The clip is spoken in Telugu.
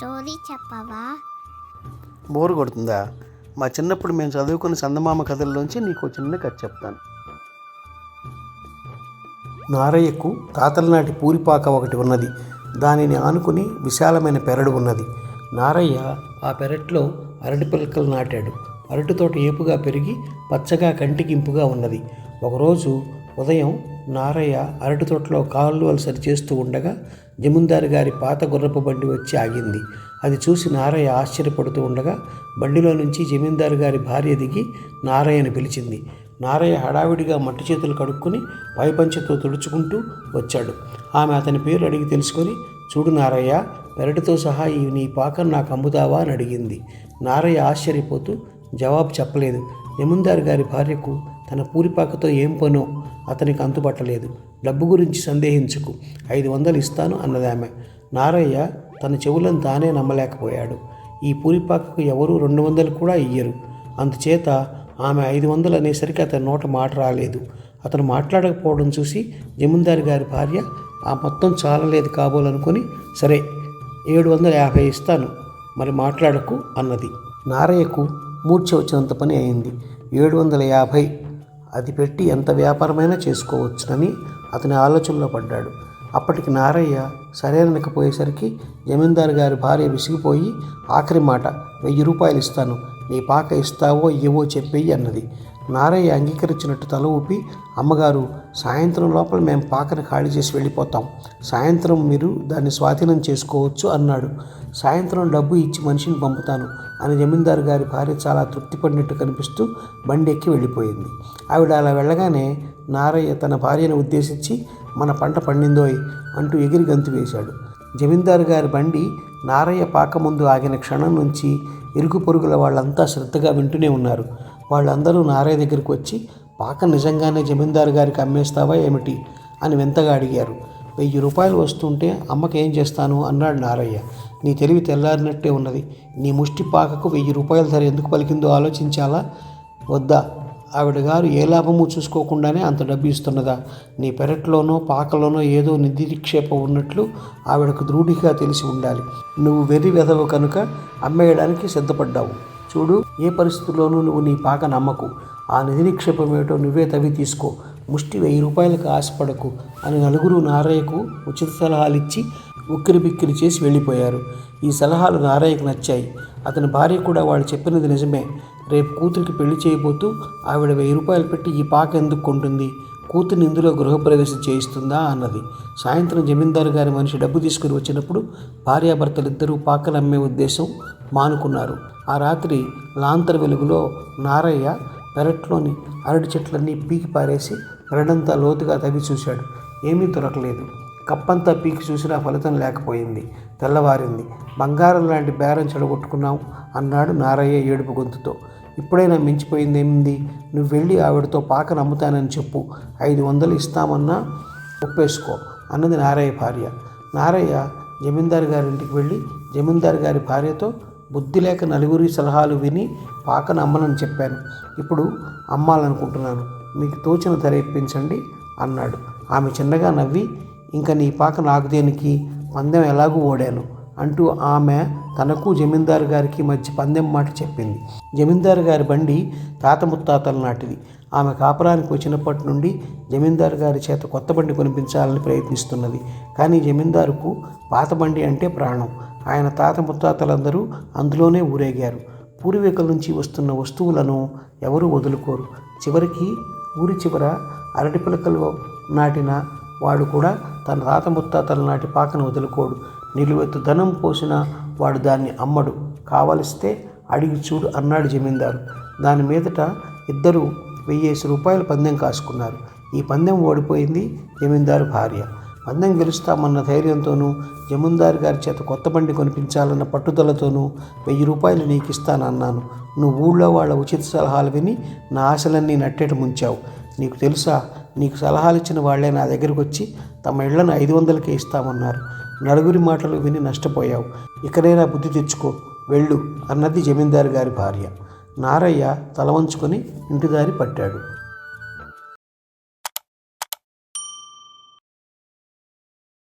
స్టోరీ చెప్పవా? బోరు కొడుతుందా? మా చిన్నప్పుడు మేము చదువుకున్న చందమామ కథల్లోంచి నీకు చిన్న కథ చెప్తాను. నారయ్యకు తాతల నాటి పూరిపాక ఒకటి ఉన్నది. దానిని ఆనుకుని విశాలమైన పెరడు ఉన్నది. నారయ్య ఆ పెరట్లో అరటి పిలకలు నాటాడు. అరటి తోట ఏపుగా పెరిగి పచ్చగా కంటికి ఇంపుగా ఉన్నది. ఒకరోజు ఉదయం నారయ్య అరటి తోటలో కాలువలు సరిచేస్తూ ఉండగా జమీందారు గారి పాత గుర్రపు బండి వచ్చి ఆగింది. అది చూసి నారయ్య ఆశ్చర్యపడుతూ ఉండగా బండిలో నుంచి జమీందారు గారి భార్య దిగి నారయ్యను పిలిచింది. నారయ్య హడావిడిగా మట్టి చేతులు కడుక్కుని పైపంచతో తుడుచుకుంటూ వచ్చాడు. ఆమె అతని పేరు అడిగి తెలుసుకొని చూడు నారయ్య పెరటితో సహా ఈ నీ పాకను నాకు అమ్ముతావా? అని అడిగింది. నారయ్య ఆశ్చర్యపోతూ జవాబు చెప్పలేదు. జమీందారు గారి భార్యకు తన పూరిపాకతో ఏం పనో అతనికి అంతుపట్టలేదు డబ్బు గురించి సందేహించుకు. ఐదు వందలు ఇస్తాను అన్నది ఆమె. నారయ్య తన చెవులను తానే నమ్మలేకపోయాడు. ఈ పూరిపాకకు ఎవరూ రెండు వందలు కూడా ఇయ్యరు. అందుచేత ఆమె ఐదు వందలు అనేసరికి అతని నోట మాట రాలేదు. అతను మాట్లాడకపోవడం చూసి జమీందారు గారి భార్య ఆ మొత్తం చాలలేదు కాబోలనుకొని సరే ఏడు వందల యాభై ఇస్తాను. మరి మాట్లాడకు అన్నది. నారయ్యకు మూర్ఛ వచ్చినంత పని అయింది. ఏడు వందల యాభై అది పెట్టి ఎంత వ్యాపారమైనా చేసుకోవచ్చునని అతని ఆలోచనలో పడ్డాడు. అప్పటికి నారయ్య సరైనకపోయేసరికి జమీందారు గారి భార్య విసిగిపోయి ఆఖరి మాట వెయ్యి రూపాయలు ఇస్తాను నీ పాక ఇస్తావో ఇవ్వో చెప్పేయి అన్నది. నారయ్య అంగీకరించినట్టు తల ఊపి అమ్మగారు సాయంత్రం లోపల మేము పాకను ఖాళీ చేసి వెళ్ళిపోతాం. సాయంత్రం మీరు దాన్ని స్వాధీనం చేసుకోవచ్చు అన్నాడు. సాయంత్రం డబ్బు ఇచ్చి మనిషిని పంపుతాను అని జమీందారు గారి భార్య చాలా తృప్తిపడినట్టు కనిపిస్తూ బండి ఎక్కి వెళ్ళిపోయింది. ఆవిడ అలా వెళ్ళగానే నారయ్య తన భార్యను ఉద్దేశించి మన పంట పండిందోయ్ అంటూ ఎగిరి గంతు వేశాడు. జమీందారు గారి బండి నారయ్య పాక ముందు ఆగిన క్షణం నుంచి ఇరుగు పొరుగుల వాళ్ళంతా శ్రద్ధగా వింటూనే ఉన్నారు. వాళ్ళందరూ నారయ్య దగ్గరికి వచ్చి పాక నిజంగానే జమీందారు గారికి అమ్మేస్తావా ఏమిటి? అని వింతగా అడిగారు. వెయ్యి రూపాయలు వస్తుంటే అమ్మకి ఏం చేస్తాను? అన్నాడు నారయ్య. నీ తెలివి తెల్లారినట్టే ఉన్నది. నీ ముష్టి పాకకు వెయ్యి రూపాయల ధర ఎందుకు పలికిందో ఆలోచించాలా? వద్దా. ఆవిడ గారు ఏ లాభము చూసుకోకుండానే అంత డబ్బు ఇస్తున్నదా? నీ పెరట్లోనో పాకలోనో ఏదో నిధి నిక్షేపం ఉన్నట్లు ఆవిడకు దృఢిగా తెలిసి ఉండాలి. నువ్వు వెర్రి వెదవు కనుక అమ్మేయడానికి సిద్ధపడ్డావు. చూడు ఏ పరిస్థితుల్లోనూ నువ్వు నీ పాక నమ్మకు. ఆ నిధి నిక్షేపం ఏమిటో నువ్వే తవి తీసుకో. ముష్టి వెయ్యి రూపాయలకు ఆశపడకు అని నలుగురు నారయ్యకు ఉచిత సలహాలు ఇచ్చి ఉక్కిరి బిక్కిరి చేసి వెళ్ళిపోయారు. ఈ సలహాలు నారయ్యకు నచ్చాయి. అతని భార్య కూడా వాళ్ళు చెప్పినది నిజమే. రేపు కూతురికి పెళ్ళి చేయబోతూ ఆవిడ వెయ్యి రూపాయలు పెట్టి ఈ పాక ఎందుకు కొంటుంది? కూతురిని ఇందులో గృహప్రవేశం చేయిస్తుందా అన్నది. సాయంత్రం జమీందారు గారి మనిషి డబ్బు తీసుకుని వచ్చినప్పుడు భార్యాభర్తలిద్దరూ పాకలు అమ్మే ఉద్దేశం మానుకున్నారు. ఆ రాత్రి లాంతర్ వెలుగులో నారయ్య పెరట్లోని అరటి చెట్లన్నీ పీకి పారేసి పెరడంతా లోతుగా తవ్వి చూశాడు. ఏమీ దొరకలేదు. కప్పంతా పీకి చూసినా ఫలితం లేకపోయింది. తెల్లవారింది. బంగారం లాంటి బేరం చెడగొట్టుకున్నాం అన్నాడు నారయ్య ఏడుపు గొంతుతో. ఇప్పుడైనా మించిపోయింది ఏమింది నువ్వు వెళ్ళి ఆవిడతో పాక నమ్ముతానని చెప్పు. ఐదు వందలు ఇస్తామన్నా ఒప్పేసుకో అన్నది నారయ్య భార్య. నారయ్య జమీందారు గారింటికి వెళ్ళి జమీందారు గారి భార్యతో బుద్ధి లేక నలుగురి సలహాలు విని పాకను అమ్మనని చెప్పాను. ఇప్పుడు అమ్మాలనుకుంటున్నాను. మీకు తోచిన ధర ఇప్పించండి అన్నాడు. ఆమె చిన్నగా నవ్వి ఇంకా నీ పాక నాకు దేనికి? పందెం ఎలాగూ ఓడాను అంటూ ఆమె తనకు జమీందారు గారికి మధ్య పందెం మాట చెప్పింది. జమీందారు గారి బండి తాత ముత్తాతల నాటిది. ఆమె కాపురానికి వచ్చినప్పటి నుండి జమీందారు గారి చేత కొత్త బండి కొనిపించాలని ప్రయత్నిస్తున్నది. కానీ జమీందారుకు పాత బండి అంటే ప్రాణం. ఆయన తాత ముత్తాతలందరూ అందులోనే ఊరేగారు. పూర్వీకుల నుంచి వస్తున్న వస్తువులను ఎవరూ వదులుకోరు. చివరికి ఊరి చివర అరటి పిలకలు నాటిన వాడు కూడా తన తాత ముత్తాతల నాటి పాకను వదులుకోడు. నిలువెత్తు ధనం పోసిన వాడు దాన్ని అమ్మడు. కావలిస్తే అడిగి చూడు అన్నాడు జమీందారు. దాని మీదట ఇద్దరు వెయ్యేసి రూపాయలు పందెం కాసుకున్నారు. ఈ పందెం ఓడిపోయింది జమీందారు భార్య. పందెం గెలుస్తామన్న ధైర్యంతోనూ జమీందారు గారి చేత కొత్త బండి కొనిపించాలన్న పట్టుదలతోనూ వెయ్యి రూపాయలు నీకు ఇస్తానన్నాను నువ్వు ఊళ్ళో వాళ్ళ ఉచిత సలహాలు విని నా ఆశలన్నీ నట్టేట ముంచావు. నీకు తెలుసా నీకు సలహాలు ఇచ్చిన వాళ్ళే నా దగ్గరకు వచ్చి తమ ఇళ్ళను ఐదు వందలకే ఇస్తామన్నారు. నలుగురి మాటలు విని నష్టపోయావు. ఇకనైనా బుద్ధి తెచ్చుకో. వెళ్ళు అన్నది జమీందారు గారి భార్య. నారయ్య తల వంచుకొని ఇంటిదారి పట్టాడు.